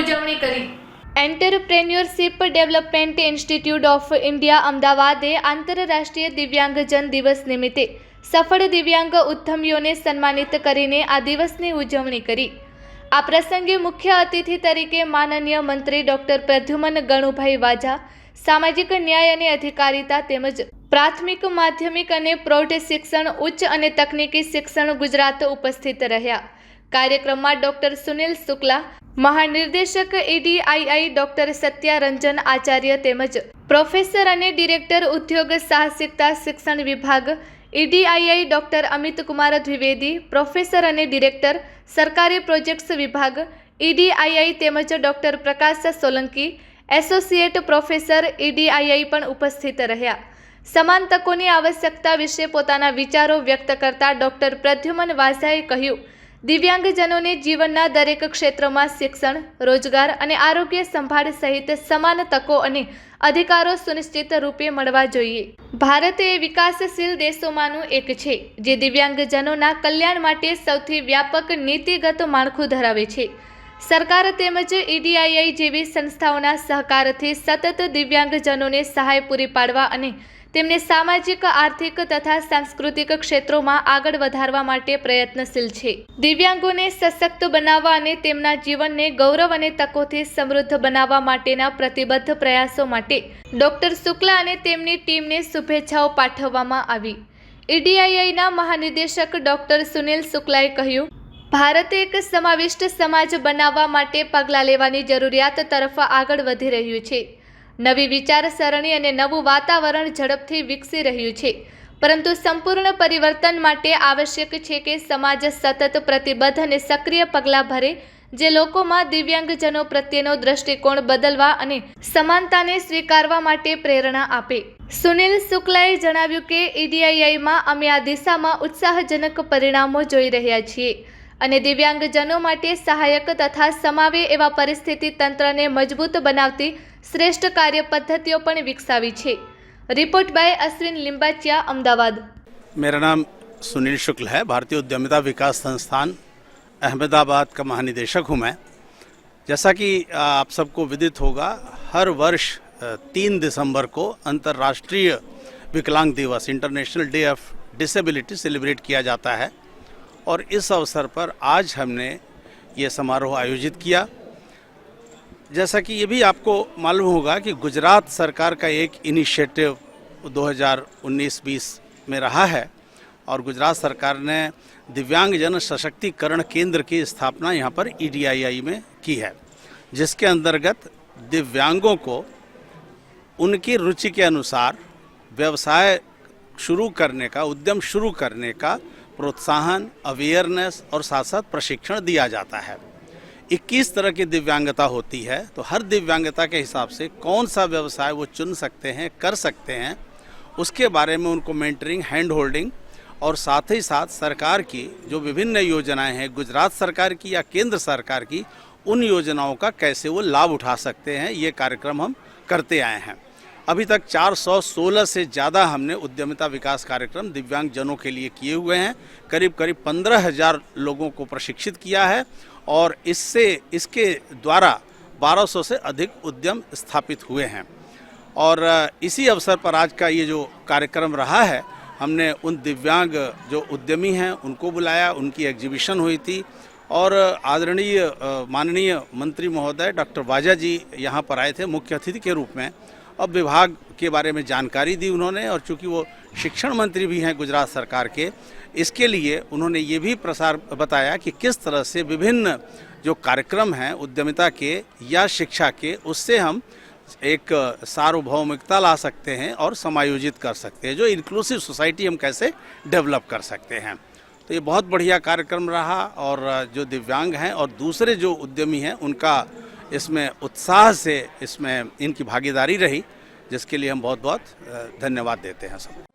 ઉજવણી કરી entrepreneurship development institute of India અમદાવાદે આંતરરાષ્ટ્રીય દિવ્યાંગજન દિવસ નિમિત્તે સફળ દિવ્યાંગ ઉદ્યમીઓને સન્માનિત કરીને આ દિવસની ઉજવણી કરી આ પ્રસંગે મુખ્ય અતિથિ તરીકે માનનીય મંત્રી ડોક્ટર પ્રદ્યુમન ગણુભાઈ વાજા સામાજિક ન્યાય અને અધિકારિતા તેમજ પ્રાથમિક માધ્યમિક અને પ્રૌઢ શિક્ષણ ઉચ્ચ અને તકનીકી શિક્ષણ ગુજરાત ઉપસ્થિત રહ્યા કાર્યક્રમમાં ડોક્ટર સુનિલ શુક્લા મહાનિર્દેશક એડીઆઈઆઈ ડોક્ટર સત્યારંજન આચાર્ય તેમજ પ્રોફેસર અને ડિરેક્ટર ઉદ્યોગ સાહસિકતા શિક્ષણ વિભાગ EDII doctor Amit Kumar Dwivedi professor અને ડિરેક્ટર સરકારી પ્રોજેક્ટ્સ વિભાગ ઈડીઆઈઆઈ તેમજ doctor Prakash Solanki associate professor EDII પણ ઉપસ્થિત રહ્યા સમાન તકોની આવશ્યકતા વિશે પોતાના વિચારો વ્યક્ત કરતા ડોક્ટર પ્રદ્યુમન વાઝાએ કહ્યું દિવ્યાંગજનોને જીવનના દરેક ક્ષેત્રમાં શિક્ષણ રોજગાર અને આરોગ્ય સંભાળ સહિત સમાન તકો અને અધિકારો સુનિશ્ચિત રૂપે મળવા જોઈએ ભારત એ વિકાસશીલ દેશોમાંનું એક છે જે દિવ્યાંગજનોના કલ્યાણ માટે સૌથી વ્યાપક નીતિગત માળખું ધરાવે છે સરકાર તેમજ ઈડીઆઈઆઈ જેવી સંસ્થાઓના સહકારથી સતત દિવ્યાંગજનોને સહાય પૂરી પાડવા અને તેમને સામાજિક આર્થિક તથા સાંસ્કૃતિક ક્ષેત્રોમાં આગળ વધારવા માટે પ્રયત્નશીલ છે દિવ્યાંગોને સશક્ત બનાવવા અને તેમના જીવનને ગૌરવ અને તકોથી સમૃદ્ધ બનાવવા માટેના પ્રતિબદ્ધ પ્રયાસો માટે ડોક્ટર શુક્લા અને તેમની ટીમને શુભેચ્છાઓ પાઠવવામાં આવી ઈડીઆઈઆઈના મહાનિદેશક ડોક્ટર સુનિલ શુક્લાએ કહ્યું ભારત એક સમાવિષ્ટ સમાજ બનાવવા માટે પગલાં લેવાની જરૂરિયાત તરફ આગળ વધી રહ્યું છે નવી વિચારસરણી અને નવું વાતાવરણ ઝડપથી વિકસી રહ્યું છે પરંતુ સંપૂર્ણ પરિવર્તન માટે આવશ્યક છે કે સમાજ સતત પ્રતિબદ્ધ અને સક્રિય પગલાં ભરે જે લોકોમાં દિવ્યાંગજનો પ્રત્યેનો દ્રષ્ટિકોણ બદલવા અને સમાનતાને સ્વીકારવા માટે પ્રેરણા આપે સુનિલ શુક્લાએ જણાવ્યું કે ઈડીઆઈઆઈમાં અમે આ દિશામાં ઉત્સાહજનક પરિણામો જોઈ રહ્યા છીએ અને દિવ્યાંગ જનો માટે સહાયક તથા સમાવે એવા પરિસ્થિતિ તંત્રને મજબૂત બનાવતી શ્રેષ્ઠ કાર્ય પદ્ધતિઓ પણ વિકસાવી છે રિપોર્ટ બાય અસ્રીન લિંબાચિયા અમદાવાદ મેરા નામ સુનિલ શુક્લ હે ભારતીય ઉદ્યમિતા વિકાસ સંસ્થાન અમદાવાદ કા મહાનિદેશક હું મેં જેસા કી આપ સબકો વિધિત હોગા હર વર્ષ 3 ડિસેમ્બર કો આંતરરાષ્ટ્રીય વિકલાંગ દિવસ international day of disability celebrate કિયા જાતા હૈ और इस अवसर पर आज हमने ये समारोह आयोजित किया जैसा कि ये भी आपको मालूम होगा कि गुजरात सरकार का एक इनिशिएटिव 2019-20 में रहा है और गुजरात सरकार ने दिव्यांगजन सशक्तिकरण केंद्र की स्थापना यहाँ पर ई e में की है जिसके अंतर्गत दिव्यांगों को उनकी रुचि के अनुसार व्यवसाय शुरू करने का उद्यम शुरू करने का प्रोत्साहन अवेयरनेस और साथ साथ प्रशिक्षण दिया जाता है 21 तरह की दिव्यांगता होती है तो हर दिव्यांगता के हिसाब से कौन सा व्यवसाय वो चुन सकते हैं कर सकते हैं उसके बारे में उनको मेंटरिंग हैंड होल्डिंग और साथ ही साथ सरकार की जो विभिन्न योजनाएं हैं गुजरात सरकार की या केंद्र सरकार की उन योजनाओं का कैसे वो लाभ उठा सकते हैं ये कार्यक्रम हम करते आए हैं अभी तक 416 से ज़्यादा हमने उद्यमिता विकास कार्यक्रम दिव्यांग जनों के लिए किए हुए हैं करीब करीब पंद्रह हज़ार लोगों को प्रशिक्षित किया है और इससे इसके द्वारा 1200 से अधिक उद्यम स्थापित हुए हैं और इसी अवसर पर आज का ये जो कार्यक्रम रहा है हमने उन दिव्यांग जो उद्यमी हैं उनको बुलाया उनकी एग्जीबिशन हुई थी और आदरणीय माननीय मंत्री महोदय डॉक्टर बाजा जी यहाँ पर आए थे मुख्य अतिथि के रूप में अब विभाग के बारे में जानकारी दी उन्होंने और चूँकि वो शिक्षण मंत्री भी हैं गुजरात सरकार के इसके लिए उन्होंने ये भी प्रसार बताया कि किस तरह से विभिन्न जो कार्यक्रम हैं उद्यमिता के या शिक्षा के उससे हम एक सार्वभौमिकता ला सकते हैं और समायोजित कर सकते हैं जो इंक्लूसिव सोसाइटी हम कैसे डेवलप कर सकते हैं तो ये बहुत बढ़िया कार्यक्रम रहा और जो दिव्यांग हैं और दूसरे जो उद्यमी हैं उनका इसमें उत्साह से इसमें इनकी भागीदारी रही जिसके लिए हम बहुत बहुत धन्यवाद देते हैं सबको